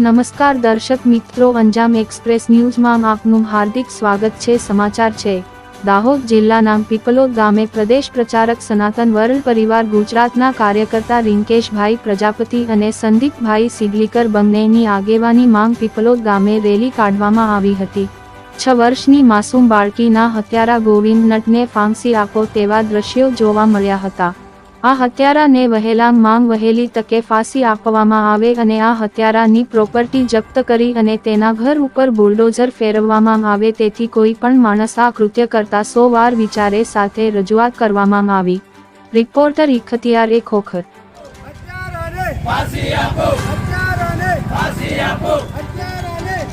નમસ્કાર દર્શક મિત્રો, અંજામ એક્સપ્રેસ ન્યૂઝમાં આપનું હાર્દિક સ્વાગત છે. સમાચાર છે. દાહોદ જિલ્લાના પીપલોદ ગામે પ્રદેશ પ્રચારક સનાતન વર્લ્ડ પરિવાર ગુજરાતના કાર્યકર્તા રિંકેશભાઈ પ્રજાપતિ અને સંદીપભાઈ સિગલીકર બંનેની આગેવાની માંગ પીપલોદ ગામે રેલી કાઢવામાં આવી હતી. છ વર્ષની માસૂમ બાળકીના હત્યારા ગોવિંદ નટને ફાંસી આપો તેવા દ્રશ્યો જોવા મળ્યા હતા. આ હત્યારાને વહેલા માંગ વહેલી તકે ફાંસી આપવામાં આવે અને આ હત્યારાની પ્રોપર્ટી જપ્ત કરી અને તેના ઘર ઉપર બુલડોઝર ફેરવવામાં આવે તેથી કોઈ પણ માણસ આ કૃત્ય કરતા સો વાર વિચારે સાથે રજૂઆત કરવામાં આવી. રિપોર્ટર ઇખતિયાર એ ખોખર. ફાંસી આપો. ફાંસી આપો.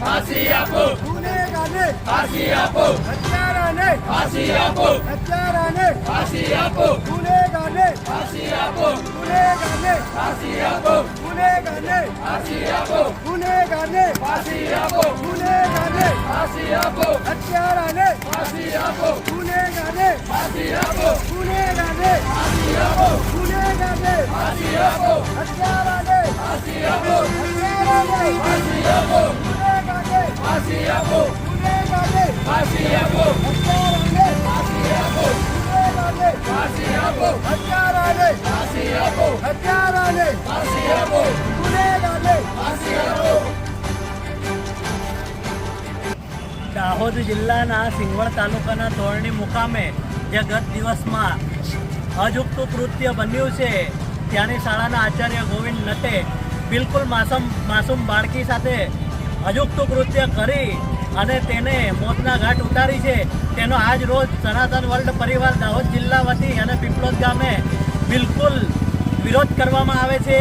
ફાંસી આપો. ગુનેગારને ફાંસી આપો હત્યારાને ફાંસી આપો હત્યારાને ફાંસી આપો ગુનેગારને ફાંસી આપો ગુનેગારને ફાંસી આપો ગુનેગારને ફાંસી આપો ગુનેગારને ફાંસી આપો ગુનેગારને ફાંસી આપો હત્યારાને ફાંસી આપો ગુનેગારને ફાંસી આપો ગુનેગારને ફાંસી આપો ગુનેગારને ફાંસી આપો હત્યારાને ફાંસી આપો હત્યારાને ફાંસી આપો ગુનેગારને દાહોદ જિલ્લાના સિંગવડ તાલુકાના ધોરણી મુકામે જે ગત દિવસમાં અજુકતું કૃત્ય બન્યું છે, ત્યાંની શાળાના આચાર્ય ગોવિંદ નટે બિલકુલ માસમ, માસૂમ બાળકી સાથે અજુકતું કૃત્ય કરી અને તેને મોતના ઘાટ ઉતારી છે. તેનો આજ રોજ સનાતન વર્લ્ડ પરિવાર દાહોદ જિલ્લા વતી અને પીપલોદ ગામે બિલકુલ વિરોધ કરવામાં આવે છે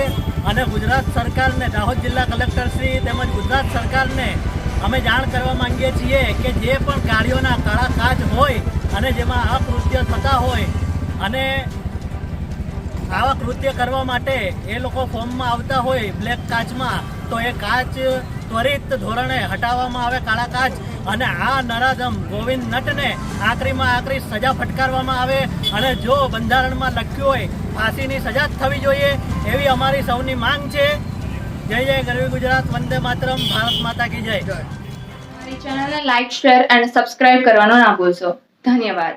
અને ગુજરાત સરકારને, દાહોદ જિલ્લા કલેક્ટરશ્રી તેમજ ગુજરાત સરકારને અમે જાણ કરવા માંગીએ છીએ કે જે પણ ગાડીઓના કાળા કાચ હોય અને જેમાં આ કૃત્ય થતા હોય અને આવા કૃત્ય કરવા માટે એ લોકો ફોર્મમાં આવતા હોય બ્લેક કાચમાં, તો એ કાચ ત્વરિત ધોરણે હટાવવામાં આવે કાળા કાચ અને આ નરાધમ ગોવિંદ નટને આખરીમાં આખરી સજા ફટકારવામાં આવે અને જો બંધારણમાં લખ્યું હોય, ફાંસીની સજા જ થવી જોઈએ એવી અમારી સૌની માંગ છે. જય જય ગરવી ગુજરાત, વંદે માતરમ, ભારત માતા કી જય. અમારી ચેનલને લાઈક શેર અને સબસ્ક્રાઇબ કરવાનો ના ભૂલશો. ધન્યવાદ.